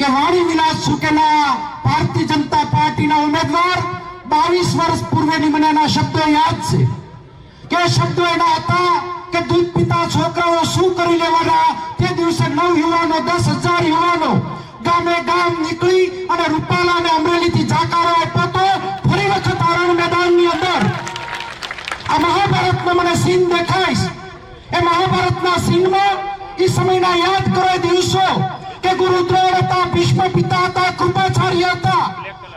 કે વાણી વિલાસ સુકેલા ભારતીય જનતા પાર્ટીના ઉમેદવાર બાવીસ વર્ષ પૂર્વેની મને એના શબ્દો યાદ છે. કે શબ્દો એના હતા કે દૂધ પિતા છોકરાઓ શું કરી લેવાના તે દિવસે નવ યુવાનો, દસ હજાર યુવાનો ગામે ગામ નીકળી અને રૂપાલા અને અમરેલીથી જાકારો આપ્યો તો ફરી વખત આરણ મેદાનની અંદર આ મહાભારતનો મને સીન દેખાઈશ. એ મહાભારતના સીનમાં એ સમયના યાદ કરો દિવસો કે ગુરુ દ્રોણ હતા ભીષ્મ પિતા હતા, કૃપાચાર્ય હતા.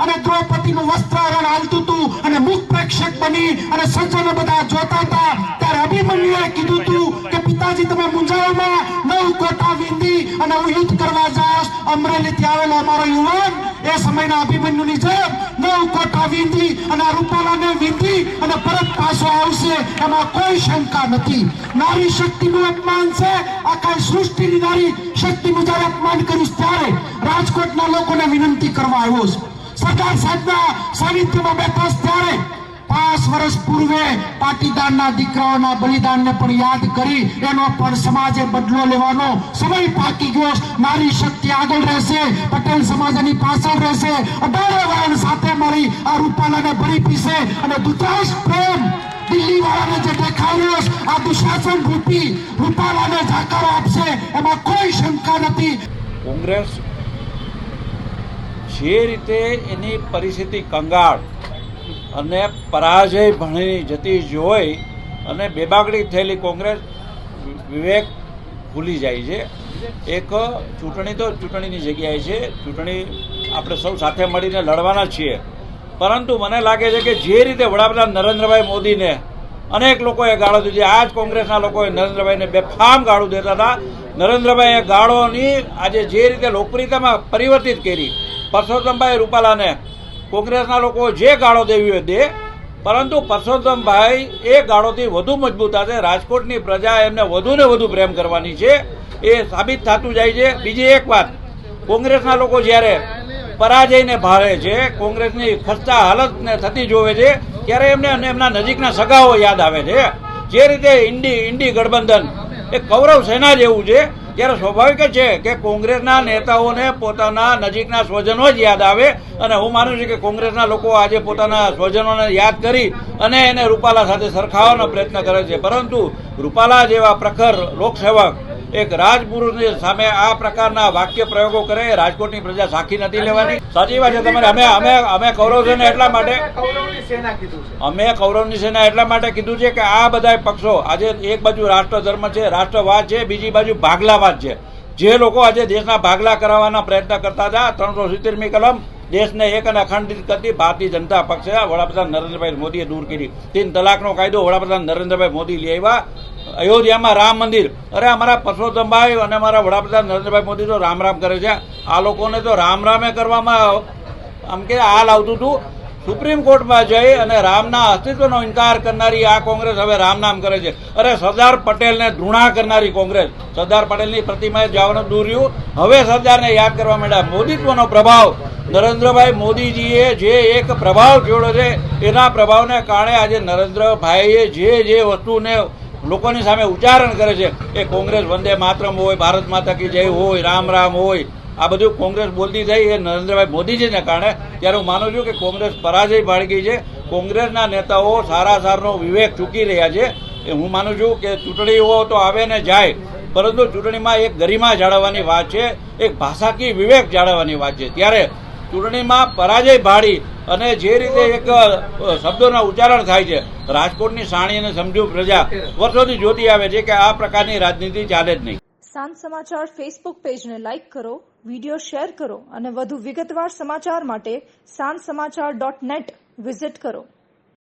અને દ્રૌપદીનું વસ્ત્રારણ હાલતું હતું અને મુખ પ્રેક્ષક બની અને સજ્જનો બધા જોતા હતા. ત્યારે અભિમન્યુએ કીધું હતું કે, પિતાજી, તમે મૂંઝાઓમાં નવ કોટા વિંદી અને હું યુદ્ધ કરવા જાશ અમરેલીથી આવેલો અમારો યુવાન. એ સમયના અભિમન્યુની જેમ નવ કોટા વિંધી અને રૂપાલાને વિંધી અને પરત પાછો આવશે એમાં કોઈ શંકા નથી. નારી શક્તિનું અપમાન છે આખા સૃષ્ટિની નારી શક્તિનું જ્યારે અપમાન કરીશ ત્યારે રાજકોટના લોકોને વિનંતી કરવા આવ્યો છું. સરદાર સાહેબના સાનિધ્યમાં બેઠો ત્યારે પાંચ વર્ષ પૂર્વે પાટીદારના દીકરાઓના બલિદાનને પણ યાદ કરી એનો પણ સમાજે બદલો લેવાનો સમય પાકી ગયો. નારી શક્તિ આગળ રહેશે, પટેલ સમાજ એની પાછળ રહેશે. અઢારે વર્ણ સાથે મળી આ રૂપાલાને ભરી પીશે અને દુતરાશ પ્રેમ કોઈ શંકા નથી. કોંગ્રેસ જે રીતે એની પરિસ્થિતિ કંગાળ અને પરાજય ભણી જતી જોઈ અને બેબાગડી થયેલી કોંગ્રેસ વિવેક ભૂલી જાય છે. એક ચૂંટણી તો ચૂંટણીની જગ્યાએ છે. ચૂંટણી આપણે સૌ સાથે મળીને લડવાના છીએ. પરંતુ મને લાગે છે કે જે રીતે વડાપ્રધાન નરેન્દ્રભાઈ મોદીને અનેક લોકોએ ગાળો દીધી. આ જ કોંગ્રેસના લોકોએ નરેન્દ્રભાઈને બેફામ ગાળો દેતા હતા. નરેન્દ્રભાઈએ ગાળોની આજે જે રીતે લોકપ્રિયતામાં પરિવર્તિત કરી, પરસોત્તમભાઈ રૂપાલાને કોંગ્રેસના લોકો જે ગાળો દેવી હોય દે, પરંતુ પરસોત્તમભાઈ એ ગાળોથી વધુ મજબૂત હશે. રાજકોટની પ્રજા એમને વધુ ને વધુ પ્રેમ કરવાની છે. એ સાબિત થતું જાય છે. બીજી એક વાત, કોંગ્રેસના લોકો જ્યારે પરાજયને ભાળે છે, કોંગ્રેસની ખસ્તા હાલતને થતી જોવે છે ત્યારે એમને એમના નજીકના સગાઓ યાદ આવે છે? જે રીતે ઇન્ડી ઇન્ડી ગઠબંધન, એ કૌરવ સેના જેવું છે, ત્યારે સ્વાભાવિક જ છે કે કોંગ્રેસના નેતાઓને પોતાના નજીકના સ્વજનો જ યાદ આવે અને હું માનું છું કે કોંગ્રેસના લોકો આજે પોતાના સ્વજનોને યાદ કરી અને એને રૂપાલા સાથે સરખાવવાનો પ્રયત્ન કરે છે. પરંતુ રૂપાલા જેવા પ્રખર લોકસેવક એક રાજપુરુષની સામે આ પ્રકારના વાક્ય પ્રયોગો કરે રાજકોટની પ્રજા સાખી નથી લેવાની. સાચી વાત છે તમારે. અમે અમે અમે કૌરવ સેના એટલા માટે અમે કૌરવની સેના એટલા માટે કીધું છે કે આ બધા પક્ષો આજે એક બાજુ રાષ્ટ્ર ધર્મ છે રાષ્ટ્રવાદ છે બીજી બાજુ ભાગલાવાદ છે. જે લોકો આજે દેશના ભાગલા કરાવવાના પ્રયત્ન કરતા હતા ત્રણસો સિત્તેરમી કલમ દેશને એક અને અખંડિત કરતી ભારતીય જનતા પક્ષે વડાપ્રધાન નરેન્દ્રભાઈ મોદીએ દૂર કરી. તીન તલાકનો કાયદો વડાપ્રધાન નરેન્દ્રભાઈ મોદી લઈ આવ્યા. અયોધ્યામાં રામ મંદિર. અરે અમારા પરસોત્તમભાઈ અને અમારા વડાપ્રધાન નરેન્દ્રભાઈ મોદી તો રામ રામ કરે છે. આ લોકોને તો રામ રામે કરવામાં આમ કે હાલ આવતું હતું. સુપ્રીમ કોર્ટમાં જઈ અને રામના અસ્તિત્વનો ઇનકાર કરનારી આ કોંગ્રેસ હવે રામ નામ કરે છે. અરે સરદાર પટેલને ધૃણા કરનારી કોંગ્રેસ. સરદાર પટેલની પ્રતિમાએ જવાનું દૂર રહ્યું. હવે સરદારને યાદ કરવા માંડ્યા. મોદીત્વનો પ્રભાવ. નરેન્દ્રભાઈ મોદીજીએ જે એક પ્રભાવ જોડ્યો છે, એના પ્રભાવને કારણે આજે નરેન્દ્રભાઈએ જે જે વસ્તુને લોકોની સામે ઉચ્ચારણ કરે છે એ કોંગ્રેસ વંદે માતરમ હોય, ભારત માતા કી જય હોય, રામ રામ હોય. આ બધું કોંગ્રેસ બોલતી થઈ એ નરેન્દ્રભાઈ મોદીજીને કારણે ત્યારે હું માનું છું કે કોંગ્રેસ પરાજય પાડી ગઈ છે. કોંગ્રેસના નેતાઓ સારા સારનો વિવેક ચૂકી રહ્યા છે. એ હું માનું છું કે ચૂંટણીઓ તો આવે ને જાય, પરંતુ ચૂંટણીમાં એક ગરિમા જાળવવાની વાત છે, એક ભાષાકીય વિવેક જાળવવાની વાત છે. ત્યારે ચૂંટણીમાં પરાજય ભાડી અને જે રીતે એક શબ્દોના ઉચ્ચારણ થાય છે, રાજકોટની સાણી અને સમજુ પ્રજા વર્ષોથી જોતી આવે છે કે આ પ્રકારની રાજનીતિ ચાલે જ નહીં. સાંજ સમાચાર ફેસબુક પેજને લાઇક કરો વીડિયો શેર કરો અને વધુ વિગતવાર સમાચાર માટે સાંજ સમાચાર ડોટ નેટ વિઝિટ કરો.